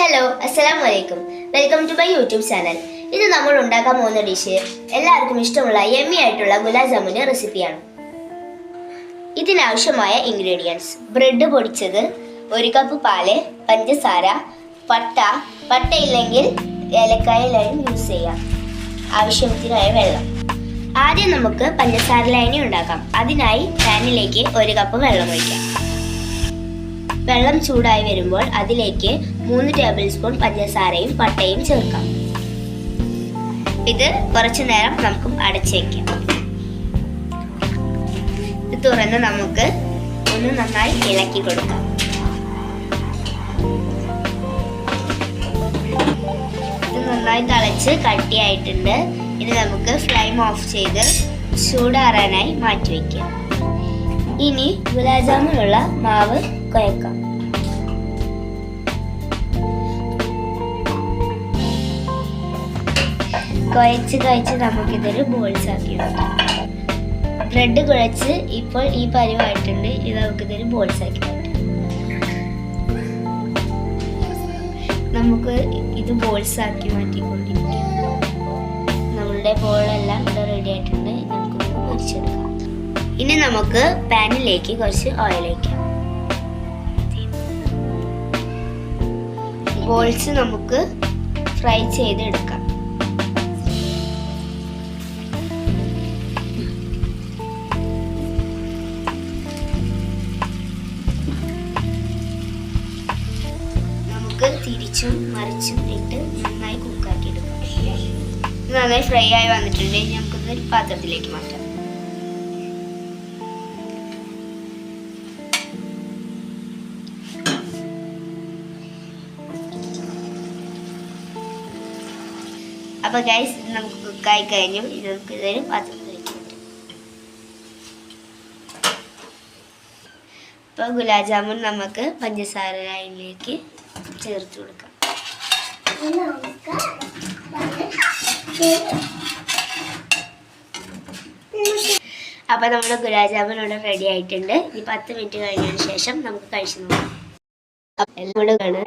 Hello അസ്സലാമു വലൈക്കും welcome to my YouTube channel ഇന്ന് നമ്മൾ ഉണ്ടാക്കാൻ പോകുന്ന ഡിഷ് എല്ലാവർക്കും ഇഷ്ടമുള്ള യമ്മി ആയിട്ടുള്ള ഗുലാബ് ജാമുന്റെ റെസിപ്പിയാണ് ഇതിനാവശ്യമായ ഇൻഗ്രീഡിയൻസ് ബ്രെഡ് പൊടിച്ചത് ഒരു കപ്പ് പാൽ പഞ്ചസാര പട്ട. പട്ട ഇല്ലെങ്കിൽ ഏലക്കായ ലൈൻ യൂസ് ചെയ്യാം. ആവശ്യത്തിനായ വെള്ളം. ആദ്യം നമുക്ക് പഞ്ചസാര ലൈനി ഉണ്ടാക്കാം. അതിനായി പാനിലേക്ക് ഒരു കപ്പ് വെള്ളം ഒഴിക്കാം. വെള്ളം ചൂടായി വരുമ്പോൾ അതിലേക്ക് മൂന്ന് ടേബിൾ സ്പൂൺ പഞ്ചസാരയും പട്ടയും ചേർക്കാം. ഇത് കുറച്ചു നേരം നമുക്ക് അടച്ചേക്കാം ഇത് തുറന്ന് നമുക്ക് ഒന്ന് നന്നായി ഇളക്കി കൊടുക്കാം. ഇത് നന്നായി തിളച്ച് കട്ടിയായിട്ടുണ്ട്. ഇത് നമുക്ക് ഫ്ലെയിം ഓഫ് ചെയ്ത് ചൂടാറാനായി മാറ്റി വയ്ക്കാം ഇനി ഗുലാബ് ജാമുനുള്ള മാവ് കുഴക്കാം കുഴച്ച് കുഴച്ച് നമുക്കിതൊരു ബോൾസ് ആക്കി ബ്രെഡ് കുഴച്ച് ഇപ്പോൾ ഈ പരിവായിട്ടുണ്ട്. ഇത് നമുക്കിതൊരു ബോൾസ് ആക്കി നമുക്ക് ഇത് ബോൾസ് ആക്കി മാറ്റിക്കൊണ്ടിരിക്കാം. നമ്മളുടെ ബോളെല്ലാം ഇവിടെ റെഡി ആയിട്ടുണ്ട്. നമുക്ക് പൊരിച്ചെടുക്കാം. ഇനി നമുക്ക് പാനിലേക്ക് കുറച്ച് ഓയിൽ വയ്ക്കാം ബോൾസ് നമുക്ക് ഫ്രൈ ചെയ്തെടുക്കാം. നമുക്ക് തിരിച്ചും മറിച്ചും ഇട്ട് നന്നായി കുക്കാക്കി എടുക്കാം നന്നായി ഫ്രൈ ആയി വന്നിട്ടുണ്ടെങ്കിൽ ഇനി നമുക്കിത് ഒരു പാത്രത്തിലേക്ക് മാറ്റാം. അപ്പൊ ഗൈസ് ഇത് നമുക്ക് കുക്കായി കഴിഞ്ഞു. ഇത് നമുക്ക് ഇതൊരു പാത്രം അപ്പൊ ഇപ്പൊ ഗുലാബ് ജാമുൻ നമുക്ക് പഞ്ചസാര ലൈനിലേക്ക് ചേർത്ത് കൊടുക്കാം. അപ്പൊ നമ്മുടെ ഗുലാബ് ജാമുൻ ഇവിടെ റെഡി ആയിട്ടുണ്ട്. ഇനി പത്ത് മിനിറ്റ് കഴിഞ്ഞതിന് ശേഷം നമുക്ക് കഴിച്ചു നോക്കാം. കൂടെ കാണാം